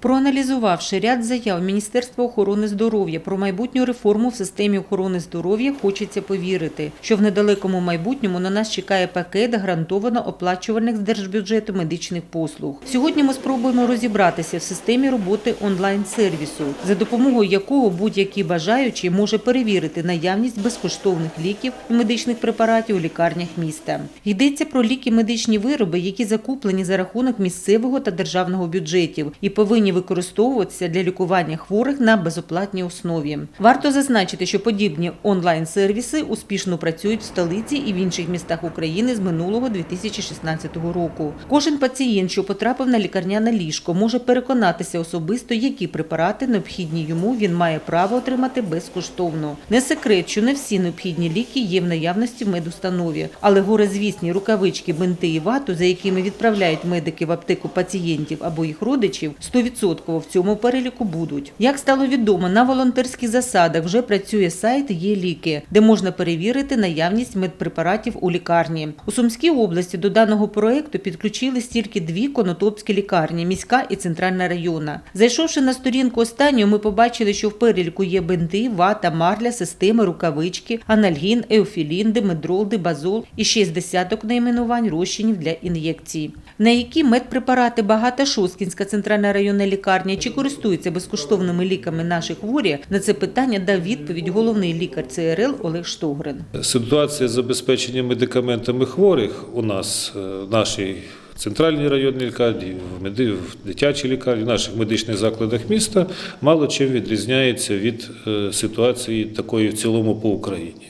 Проаналізувавши ряд заяв Міністерства охорони здоров'я про майбутню реформу в системі охорони здоров'я, хочеться повірити, що в недалекому майбутньому на нас чекає пакет гарантовано оплачувальних з держбюджету медичних послуг. Сьогодні ми спробуємо розібратися в системі роботи онлайн-сервісу, за допомогою якого будь-який бажаючий може перевірити наявність безкоштовних ліків і медичних препаратів у лікарнях міста. Йдеться про ліки медичні вироби, які закуплені за рахунок місцевого та державного бюджетів і повинні використовуватися для лікування хворих на безоплатній основі. Варто зазначити, що подібні онлайн-сервіси успішно працюють в столиці і в інших містах України з минулого 2016 року. Кожен пацієнт, що потрапив на лікарняне ліжко, може переконатися особисто, які препарати необхідні йому він має право отримати безкоштовно. Не секрет, що не всі необхідні ліки є в наявності в медустанові, але горизвісні рукавички, бинти і вату, за якими відправляють медики в аптеку пацієнтів або їх родичів, 100% в цьому переліку будуть. Як стало відомо, на волонтерських засадах вже працює сайт «Є ліки», де можна перевірити наявність медпрепаратів у лікарні. У Сумській області до даного проекту підключились тільки дві конотопські лікарні міська і центральна районна. Зайшовши на сторінку останньої, ми побачили, що в переліку є бинти, вата, марля, системи, рукавички, анальгін, еофілін, димедрол, дибазол і ще з десяток найменувань розчинів для ін'єкцій. На які медпрепарати багата Шосткінська центральна районна лікарня чи користуються безкоштовними ліками наші хворі? На це питання дав відповідь головний лікар ЦРЛ Олег Штогрин. Ситуація з забезпеченням медикаментами хворих у нас е, в нашій центральній районній лікарні, в дитячій лікарні, в наших медичних закладах міста мало чим відрізняється від е, ситуації такої в цілому по Україні.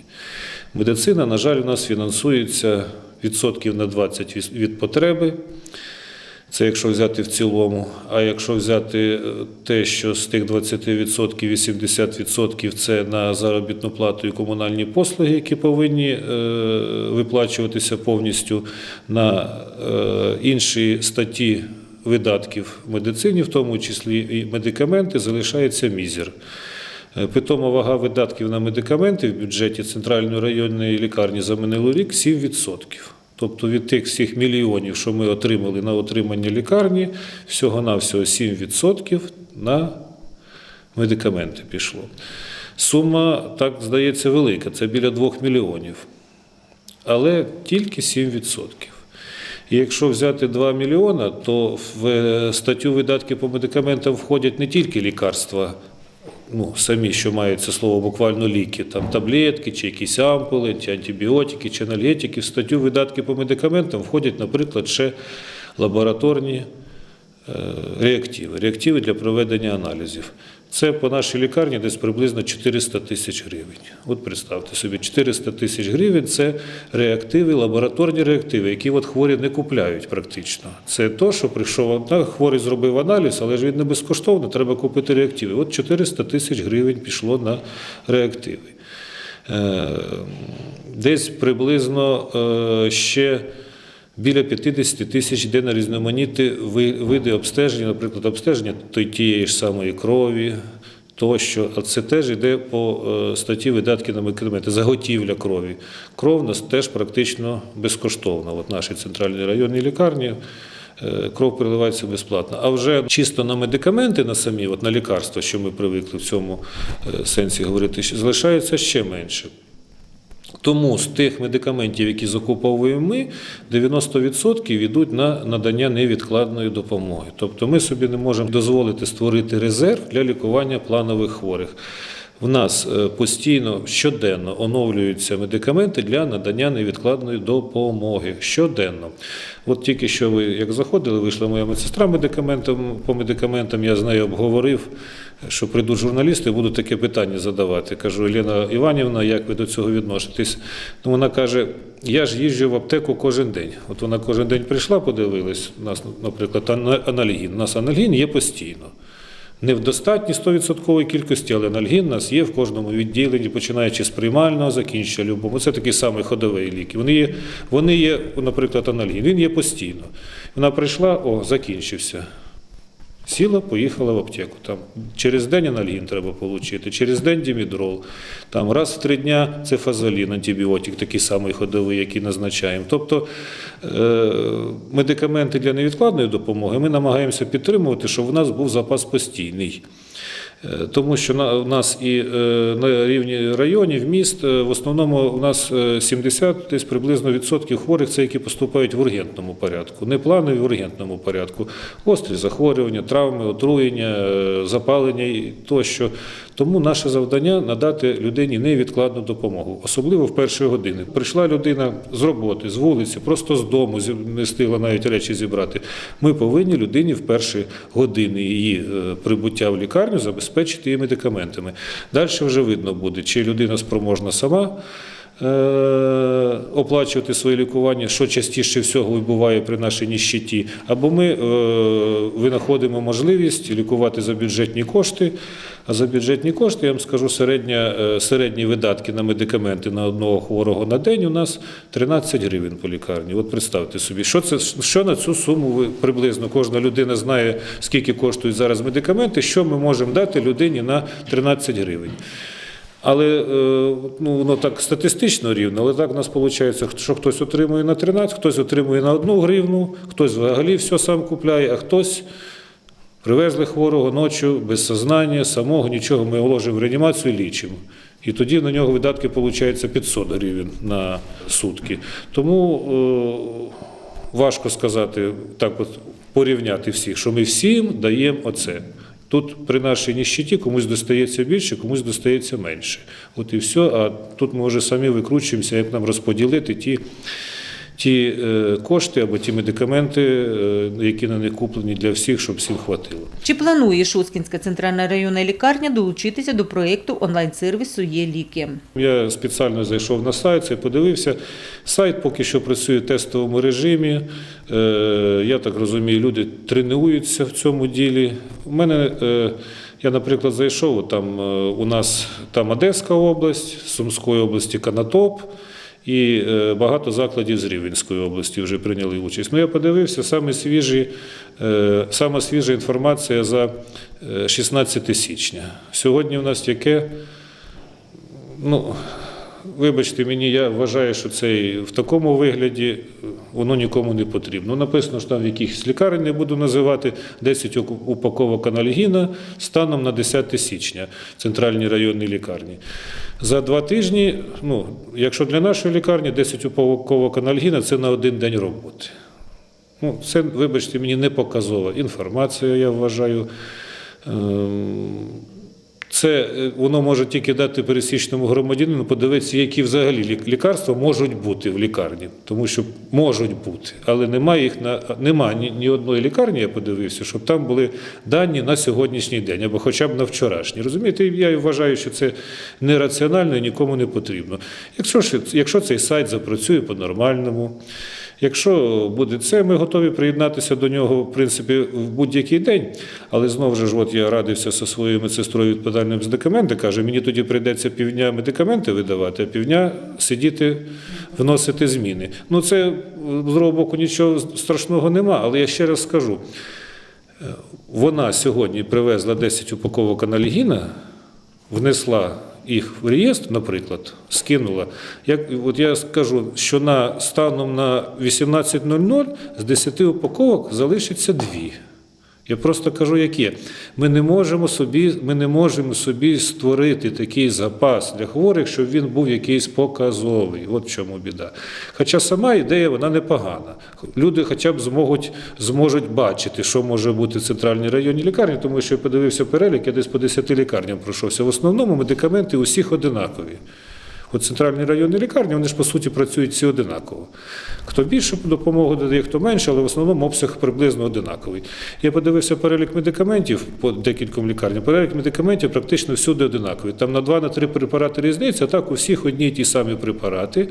Медицина, на жаль, у нас фінансується відсотків на 20 від- від потреби. Це якщо взяти в цілому. А якщо взяти е, те, що з тих 20% 80% це на заробітну плату і комунальні послуги, які повинні е, виплачуватися повністю на е, інші статті видатків в медицині, в тому числі і медикаменти, залишається мізер. Питома вага видатків на медикаменти в бюджеті центральної районної лікарні за минулий рік 7%. Тобто від тих всіх мільйонів, що ми отримали на отримання лікарні, всього-навсього 7% на медикаменти пішло. Сума, так здається, велика, це біля 2 мільйонів. Але тільки 7%. І якщо взяти 2 мільйона, то в е, статтю видатки по медикаментам входять не тільки лікарства, ну, самі, що мають це слово буквально ліки, там таблетки, чи якісь ампули, чи антибіотики, чи анальгетики. В статтю видатки по медикаментам входять, наприклад, ще лабораторні е, реактиви, реактиви для проведення аналізів. Це по нашій лікарні десь приблизно 400 тисяч гривень. От представте собі, 400 тисяч гривень це реактиви, лабораторні реактиви, які от хворі не купляють практично. Це то, що прийшов хворий зробив аналіз, але ж він не безкоштовно, треба купити реактиви. От 400 тисяч гривень пішло на реактиви. Е, Десь приблизно е, ще біля 50 тисяч йде на різноманітні види обстеження, наприклад, обстеження тієї ж самої крові, тощо. А це теж йде по е, статті видатки на медикаменти, заготівля крові. Кров у нас теж практично безкоштовна. От нашій центральній районній лікарні е, кров переливається безплатно. А вже чисто на медикаменти, на самі, от на лікарства, що ми привикли в цьому е, сенсі говорити, залишається ще менше. Тому з тих медикаментів, які закуповуємо ми, 90% йдуть на надання невідкладної допомоги. Тобто ми собі не можемо дозволити створити резерв для лікування планових хворих. В нас е, постійно щоденно оновлюються медикаменти для надання невідкладної допомоги. Щоденно. От тільки що ви як заходили, вийшла моя медсестра медикаментам, по медикаментам, я з нею обговорив, що прийдуть журналісти і будуть таке питання задавати. Кажу, Елена Іванівна, як ви до цього відноситесь? Ну, вона каже: я ж їжджу в аптеку кожен день. От вона кожен день прийшла, подивилась, у нас, наприклад, ана- анальгін. У нас анальгін є постійно. Не в достатній 100% кількості, але анальгін у нас є в кожному відділенні, починаючи з приймального, закінчуючи любому. Це такий самий ходовий ліки. Вони є, вони є, наприклад, анальгін. Він є постійно. Вона прийшла, о, закінчився. Сіла, поїхала в аптеку. Там через день анальгін треба отримати, через день дімідрол. Там раз в три дня це фазолін, антибіотик, такий самий ходовий, який назначаємо. Тобто е, медикаменти для невідкладної допомоги ми намагаємося підтримувати, щоб в нас був запас постійний. Е, Тому що у нас і е, на рівні районів, міст, е, в основному у нас е, 70 десь приблизно відсотків хворих це які поступають в ургентному порядку, не планові в ургентному порядку. Гострі захворювання, травми, отруєння, запалення тощо. Тому наше завдання надати людині невідкладну допомогу, особливо в перші години. Прийшла людина з роботи, з вулиці, просто з дому, не встигла навіть речі зібрати. Ми повинні людині в перші години її е, прибуття в лікарню забезпечити її медикаментами. Далі вже видно буде, чи людина спроможна сама. е, Оплачувати своє лікування, що частіше всього і буває при нашій ніщиті, або ми е, винаходимо можливість лікувати за бюджетні кошти. А за бюджетні кошти, я вам скажу, середня, е, середні видатки на медикаменти на одного хворого на день у нас 13 гривень по лікарні. От представте собі, що, це, що на цю суму ви приблизно кожна людина знає, скільки коштують зараз медикаменти, що ми можемо дати людині на 13 гривень. Але е, ну, воно так статистично рівно, але так у нас виходить, що хтось отримує на 13, хтось отримує на 1 гривну, хтось взагалі все сам купляє, а хтось привезли хворого ночі без сознання, самого, нічого, ми його ложимо в реанімацію і лічимо. І тоді на нього видатки виходить 500 гривень на сутки. Тому е, важко сказати, так от порівняти всіх, що ми всім даємо оце. Тут при нашій ніщиті комусь достається більше, комусь достається менше. От і все. А тут ми вже самі викручуємося, як нам розподілити ті, ті е, кошти або ті медикаменти, е, які на них куплені для всіх, щоб всім хватило. Чи планує Шосткінська центральна районна лікарня долучитися до проєкту онлайн-сервісу «Є ліки»? Я спеціально зайшов на сайт, це подивився. Сайт поки що працює в тестовому режимі. Е, Я так розумію, люди тренуються в цьому ділі. У мене, я, наприклад, зайшов, там у нас там Одеська область, Сумської області Канатоп. І е, багато закладів з Рівненської області вже прийняли участь. Ну, я подивився, саме, свіжі, е, саме свіжа інформація за е, 16 січня. Сьогодні у нас яке Ну, вибачте мені, я вважаю, що це в такому вигляді е, воно нікому не потрібно. Ну, Написано, що там в якихось лікарень не буду називати 10 упаковок анальгіна станом на 10 січня в центральній районній лікарні. За два тижні, ну, якщо для нашої лікарні 10 упаковок анальгіна це на один день роботи. Ну, це, вибачте, мені не показова інформація, я вважаю. Це е, воно може тільки дати пересічному громадянину подивитися, які взагалі лік- лікарства можуть бути в лікарні, тому що можуть бути, але немає їх на немає ні, ні одної лікарні, я подивився, щоб там були дані на сьогоднішній день або хоча б на вчорашній. Розумієте, я вважаю, що це нераціонально і нікому не потрібно. Якщо, ж- якщо цей сайт запрацює по-нормальному. Якщо буде це, ми готові приєднатися до нього, в принципі, в будь-який день. Але знову ж, от я радився зі своєю медсестрою відповідальним з медикаменти, каже, мені тоді прийдеться півдня медикаменти видавати, а півдня сидіти, вносити зміни. Ну, це з другого боку нічого страшного нема, але я ще раз скажу. е, Вона сьогодні привезла 10 упаковок анальгіна, внесла їх в реєстр, наприклад, скинула. Як, от я скажу, що на станом на 18.00 з 10 упаковок залишиться дві. Я просто кажу, як є. Ми не можемо собі, ми не можемо собі створити такий запас для хворих, щоб він був якийсь показовий. От в чому біда. Хоча сама ідея вона непогана. Люди хоча б зможуть, зможуть бачити, що може бути в центральній районній лікарні, тому що я подивився перелік, я десь по 10 лікарням пройшовся. В основному медикаменти усіх одинакові. От центральні районні лікарні, вони ж по суті працюють всі одинаково. Хто більше допомогу додає, хто менше, але в основному обсяг приблизно одинаковий. Я подивився перелік медикаментів по декільком лікарням. Перелік медикаментів практично всюди одинаковий. Там на два на три препарати різниця, а так у всіх одні й ті самі препарати.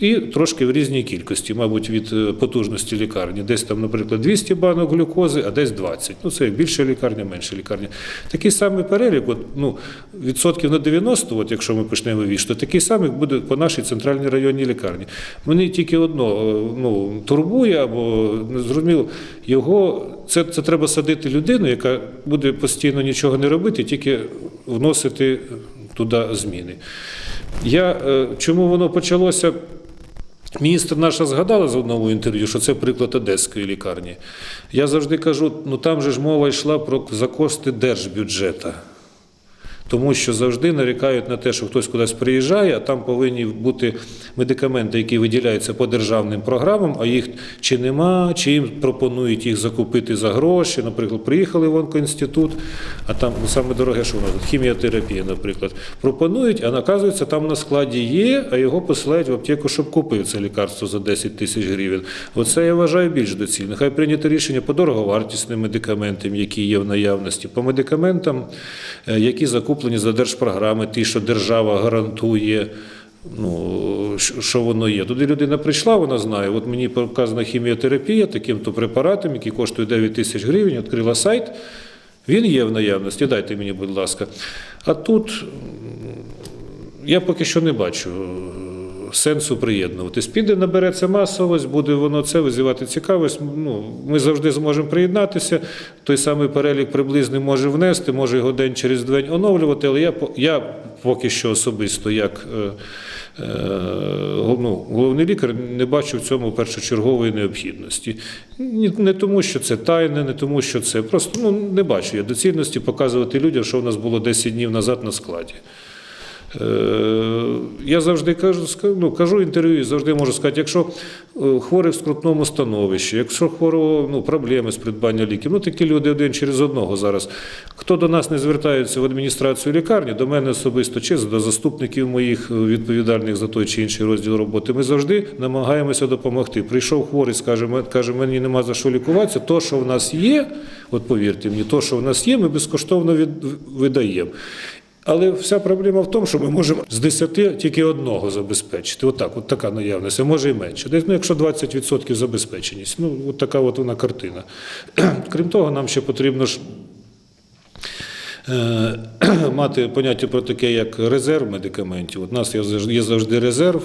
І трошки в різній кількості, мабуть, від е, потужності лікарні. Десь там, наприклад, 200 банок глюкози, а десь 20. Ну, це як більша лікарня, менша лікарня. Такий самий перелік, от, ну, відсотків на 90, от, якщо ми почнемо віж, то такий самий буде по нашій центральній районній лікарні. Мені тільки одно е, ну, турбує або зрозуміло, його це, це треба садити людину, яка буде постійно нічого не робити, тільки вносити туди зміни. Я, е, чому воно почалося? Міністр наша згадала з одному інтерв'ю, що це приклад одеської лікарні. Я завжди кажу, ну там же ж мова йшла про за кошти держбюджета. Тому що завжди нарікають на те, що хтось кудись приїжджає, а там повинні бути медикаменти, які виділяються по державним програмам, а їх чи нема, чи їм пропонують їх закупити за гроші. Наприклад, приїхали в онкоінститут, а там саме дороге, що у нас хіміотерапія, наприклад, пропонують, а наказується, там на складі є, а його посилають в аптеку, щоб купив це лікарство за 10 тисяч гривень. Оце я вважаю більш доцільно. Хай прийнято рішення по дороговартісним медикаментам, які є в наявності, по медикаментам, е, які закуплені за держпрограми, ті, що держава гарантує. Ну, що воно є. Туди людина прийшла, вона знає, от мені показана хіміотерапія таким-то препаратом, який коштує 9 тисяч гривень, відкрила сайт, він є в наявності, дайте мені, будь ласка. А тут я поки що не бачу сенсу приєднуватись. Піде, набереться масовість, буде воно це визивати цікавість. Ну, ми завжди зможемо приєднатися. Той самий перелік приблизний може внести, може його день через день оновлювати, але я, я поки що особисто, як е, е, ну, головний лікар, не бачу в цьому першочергової необхідності. Не тому, що це тайне, не тому, що це просто ну, не бачу я доцільності показувати людям, що в нас було 10 днів назад на складі. Е, Я завжди кажу, ну, кажу інтерв'ю, завжди можу сказати, якщо е, хворий в скрутному становищі, якщо хворого ну, проблеми з придбання ліків, ну такі люди один через одного зараз. Хто до нас не звертається в адміністрацію лікарні, до мене особисто чи до заступників моїх е, відповідальних за той чи інший розділ роботи, ми завжди намагаємося допомогти. Прийшов хворий, каже, мені нема за що лікуватися, то, що в нас є, от повірте мені, то, що в нас є, ми безкоштовно від, видаємо. Але вся проблема в тому, що ми можемо з 10 тільки одного забезпечити. Отак, от така наявність, а може і менше. Десь, ну, якщо 20% забезпеченість, ну от така от вона картина. Крім того, нам ще потрібно ж е, мати поняття про таке, як резерв медикаментів. У нас є завжди- резерв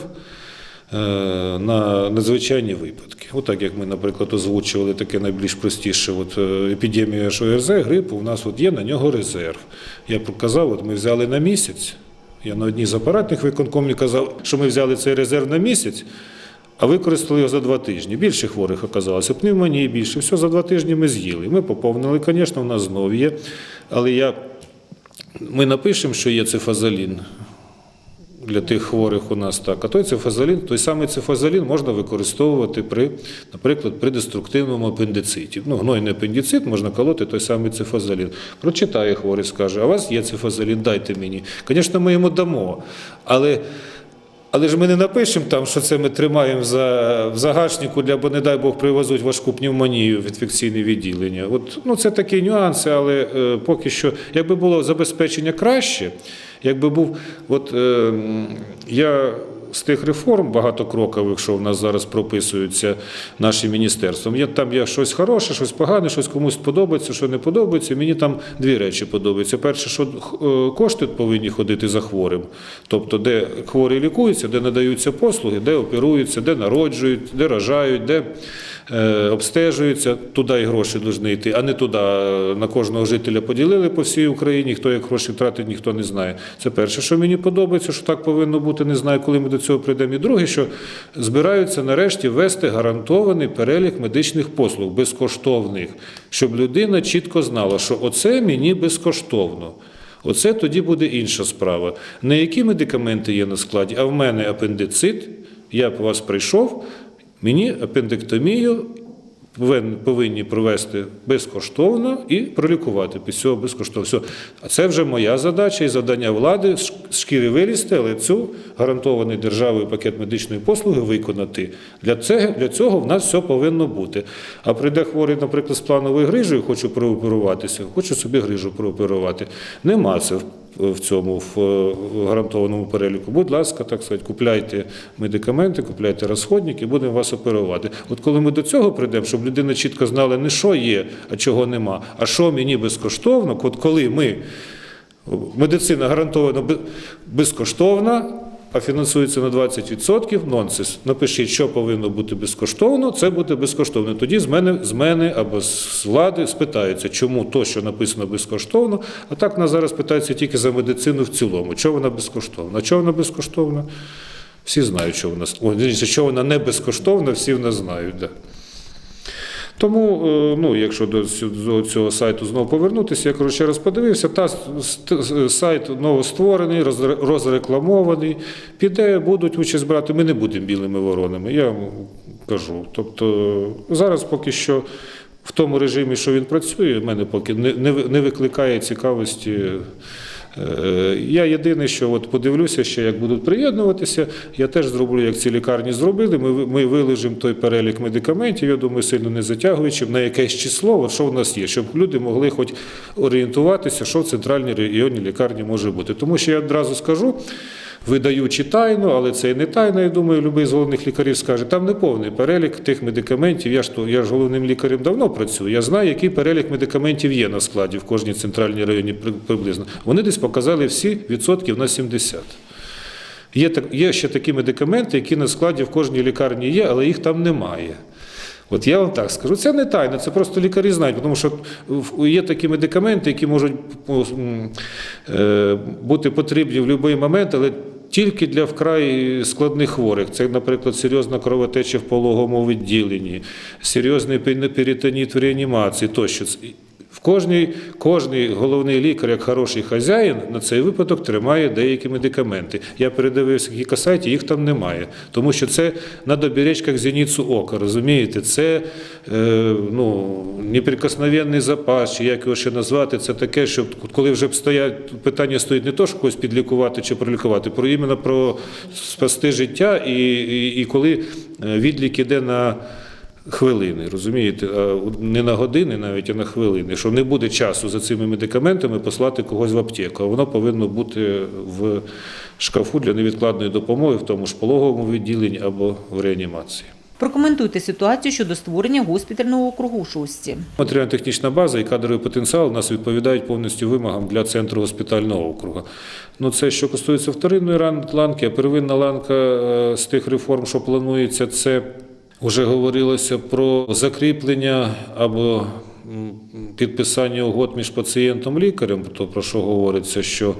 на надзвичайні випадки. Отак, як ми, наприклад, озвучували таке найбільш простіше, от, е, епідемія ШОРЗ, грипу, у нас от є на нього резерв. Я показав, от ми взяли на місяць. Я на одній з апаратних виконкомів казав, що ми взяли цей резерв на місяць, а використали його за два тижні. Більше хворих оказалося, пневмонії більше. Все за два тижні ми з'їли. Ми поповнили, звісно, у нас знов є. Але я, ми напишемо, що є цифазолін для тих хворих у нас так. А той цифазолін, той самий цифазолін можна використовувати при, наприклад, при деструктивному апендициті. Ну, гнойний апендицит можна колоти той самий цифазолін. Прочитає хворий, скаже, а у вас є цифазолін, дайте мені. Звісно, ми йому дамо. Але але ж ми не напишемо там, що це ми тримаємо за, в загашнику, для, бо, не дай Бог, привезуть важку пневмонію в інфекційне відділення. От, ну, це такі нюанси, але е, поки що, якби було забезпечення краще, якби був, от е, я з тих реформ багатокрокових, що в нас зараз прописуються нашим міністерством, є, там є щось хороше, щось погане, щось комусь подобається, що не подобається. Мені там дві речі подобаються. Перше, що е, кошти повинні ходити за хворим, тобто де хворий лікується, де надаються послуги, де оперуються, де народжують, де рожають, де обстежуються, туди і гроші повинні йти, а не туди е, на кожного жителя поділили по всій Україні. Хто як гроші тратить, ніхто не знає. Це перше, що мені подобається, що так повинно бути. Не знаю, коли ми до цього прийдемо. І друге, що збираються нарешті ввести гарантований перелік медичних послуг безкоштовних, щоб людина чітко знала, що оце мені безкоштовно. Оце тоді буде інша справа. Не які медикаменти є на складі, а в мене апендицит, я б вас прийшов, мені апендектомію повинні провести безкоштовно і пролікувати після цього безкоштовно. Все. А це вже моя задача і завдання влади з шкіри вилізти, але цю гарантований державою пакет медичної послуги виконати. Для цього, для цього в нас все повинно бути. А прийде хворий, наприклад, з плановою грижею, хочу прооперуватися, хочу собі грижу прооперувати. Нема це в в цьому в е, гарантованому переліку. Будь ласка, так сказати, купляйте медикаменти, купляйте розходники, будемо вас оперувати. От коли ми до цього прийдемо, щоб людина чітко знала не що є, а чого нема, а що мені безкоштовно, от коли ми медицина гарантовано безкоштовна. А фінансується на 20%, нонсенс. Напишіть, що повинно бути безкоштовно, це буде безкоштовно. Тоді з мене, з мене або з влади спитаються, чому то, що написано безкоштовно, а так нас зараз питаються тільки за медицину в цілому. Чого вона безкоштовна? Чого вона безкоштовна? Всі знають, що вона, що вона не безкоштовна, всі в нас знають. Да. Тому, е, ну, якщо до цього сайту знову повернутися, я ще раз подивився, та с- сайт новостворений, розре- розрекламований. Піде, будуть участь брати. Ми не будемо білими воронами. Я кажу. Тобто зараз поки що в тому режимі, що він працює, в мене поки не, не, не викликає цікавості. Е, Я єдине, що от подивлюся ще, як будуть приєднуватися. Я теж зроблю, як ці лікарні зробили. Ми, ми вилежимо той перелік медикаментів, я думаю, сильно не затягуючи, на якесь число, що в нас є, щоб люди могли хоч орієнтуватися, що в центральній регіоні лікарні може бути. Тому що я одразу скажу. Видаючи тайну, але це і не тайна, я думаю, любий з головних лікарів скаже, там не повний перелік тих медикаментів. Я ж, то- я ж головним лікарем давно працюю. Я знаю, який перелік медикаментів є на складі в кожній центральній районі приблизно. Вони десь показали всі відсотків на 70. Є, так, є ще такі медикаменти, які на складі в кожній лікарні є, але їх там немає. От я вам так скажу, це не тайна, це просто лікарі знають, тому що є такі медикаменти, які можуть е, бути потрібні в будь-який момент, але тільки для вкрай складних хворих. Це, наприклад, серйозна кровотеча в пологовому відділенні, серйозний перитоніт в реанімації тощо. Кожній, кожний головний лікар, як хороший хазяїн, на цей випадок тримає деякі медикаменти. Я передивився кілька сайтів, їх там немає. Тому що це на добіречках зіницю ока, розумієте? Це е, ну, неприкосновенний запас, чи як його ще назвати, це таке, що коли вже стоять, питання стоїть не то, що когось підлікувати чи пролікувати, про іменно про спасти життя, і, і, і коли е, відлік іде на хвилини, розумієте, не на години навіть, а на хвилини, що не буде часу за цими медикаментами послати когось в аптеку, а воно повинно бути в шкафу для невідкладної допомоги, в тому ж пологовому відділенні або в реанімації. Прокоментуйте ситуацію щодо створення госпітального округу у Шості. Матеріально-технічна база і кадровий потенціал у нас відповідають повністю вимогам для центру госпітального округу. Ну, це що стосується вторинної ланки, а первинна ланка е, з тих реформ, що планується, це вже говорилося про закріплення або підписання угод між пацієнтом і лікарем, то про що говориться, що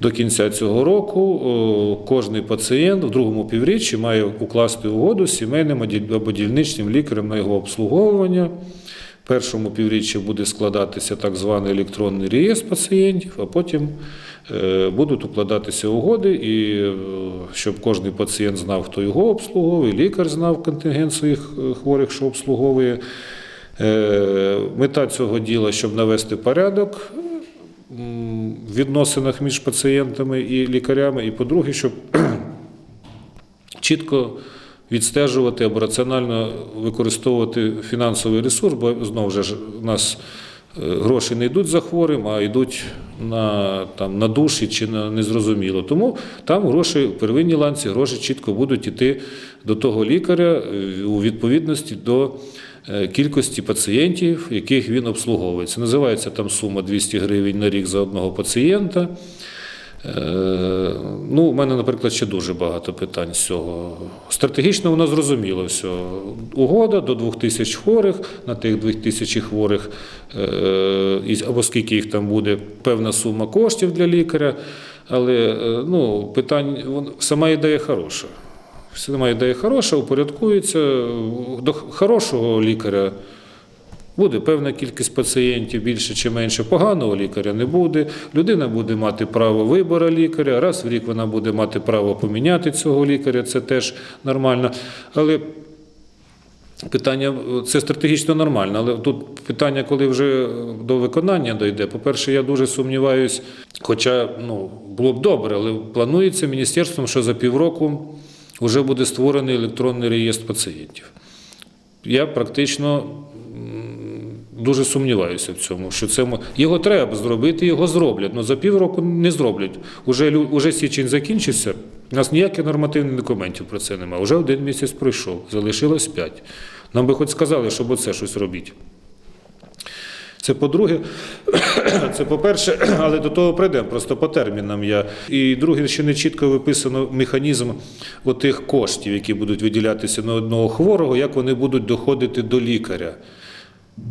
до кінця цього року кожний пацієнт в другому півріччі має укласти угоду з сімейним або дільничним лікарем на його обслуговування. В першому півріччі буде складатися так званий електронний реєстр пацієнтів, а потім будуть укладатися угоди, і е, щоб кожен пацієнт знав, хто його обслуговує, лікар знав контингент своїх е, хворих, що обслуговує. Е, Мета цього діла, щоб навести порядок в відносинах між пацієнтами і лікарями, і по-друге, щоб чітко відстежувати або раціонально використовувати фінансовий ресурс, бо знову ж нас е, гроші не йдуть за хворим, а йдуть на, там, на душі чи на незрозуміло. Тому там гроші в первинній ланці гроші чітко будуть йти до того лікаря е, у відповідності до е, кількості пацієнтів, яких він обслуговує. Це називається там сума 200 гривень на рік за одного пацієнта. Е, Ну, у мене, наприклад, ще дуже багато питань з цього. Стратегічно воно зрозуміло все. Угода до 2000 хворих, на тих 2000 хворих, е, або скільки їх там буде, певна сума коштів для лікаря. Але е, ну, питань, сама ідея хороша. Сама ідея хороша, упорядкується. До хорошого лікаря Буде певна кількість пацієнтів, більше чи менше. Поганого лікаря не буде. Людина буде мати право вибору лікаря. Раз в рік вона буде мати право поміняти цього лікаря, це теж нормально. Але питання це стратегічно нормально. Але тут питання, коли вже до виконання дойде. По-перше, я дуже сумніваюсь, хоча ну, було б добре, але планується міністерством, що за півроку вже буде створений електронний реєстр пацієнтів. Я практично дуже сумніваюся в цьому, що це його треба зробити, його зроблять. але за півроку не зроблять. Уже, уже січень закінчився. У нас ніяких нормативних документів про це немає. Уже один місяць пройшов, залишилось п'ять. Нам би хоч сказали, щоб оце щось робіть. Це по-друге, це по-перше, але до того прийдемо, просто по термінам я. І друге, ще не чітко виписано механізм отих коштів, які будуть виділятися на одного хворого, як вони будуть доходити до лікаря.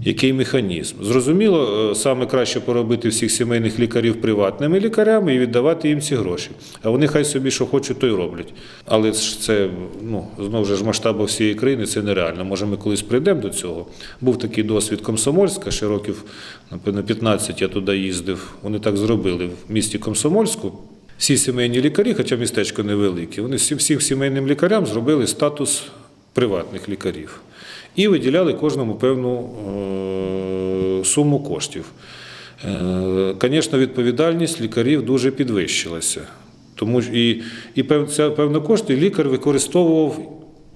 Який механізм? Зрозуміло, е, саме краще поробити всіх сімейних лікарів приватними лікарями і віддавати їм ці гроші. А вони хай собі що хочуть, то й роблять. Але ж це ну, знову ж масштабу всієї країни це нереально. Може, ми колись прийдемо до цього. Був такий досвід Комсомольська, ще років, напевно, 15 я туди їздив. Вони так зробили в місті Комсомольську. Всі сімейні лікарі, хоча містечко невелике, вони всім сімейним лікарям зробили статус приватних лікарів і виділяли кожному певну е, суму коштів. Е, Звісно, відповідальність лікарів дуже підвищилася. Тому і, і пев- ця певна кошти лікар використовував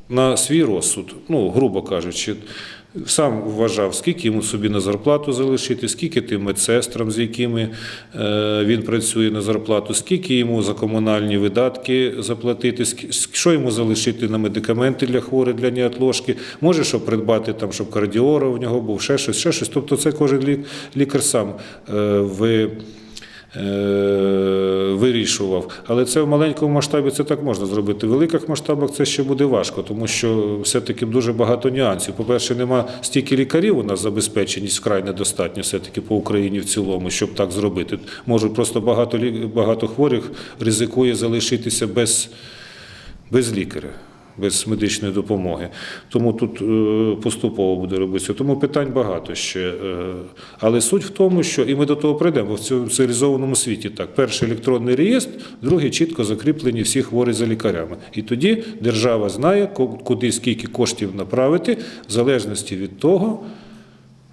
на свій розсуд, ну, грубо кажучи, сам вважав, скільки йому собі на зарплату залишити, скільки тим медсестрам, з якими е, він працює на зарплату, скільки йому за комунальні видатки заплатити, що йому залишити на медикаменти для хворих, для неотложки, може, що придбати там, щоб кардіора в нього був, ще щось, ще щось. Тобто це кожен лі- лікар сам е, ви вирішував. Але це в маленькому масштабі це так можна зробити. В великих масштабах це ще буде важко, тому що все-таки дуже багато нюансів. По-перше, нема стільки лікарів у нас забезпеченість вкрай недостатньо все-таки по Україні в цілому, щоб так зробити. Можуть просто багато, багато хворих ризикує залишитися без без лікаря, без медичної допомоги. Тому тут е, поступово буде робитися. Тому питань багато ще. е, Але суть в тому, що і ми до того прийдемо, бо в цьому цивілізованому світі так. Перший електронний реєстр, другий чітко закріплені всі хворі за лікарями. І тоді держава знає, куди скільки коштів направити, в залежності від того,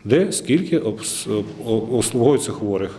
де скільки обслуговується хворих.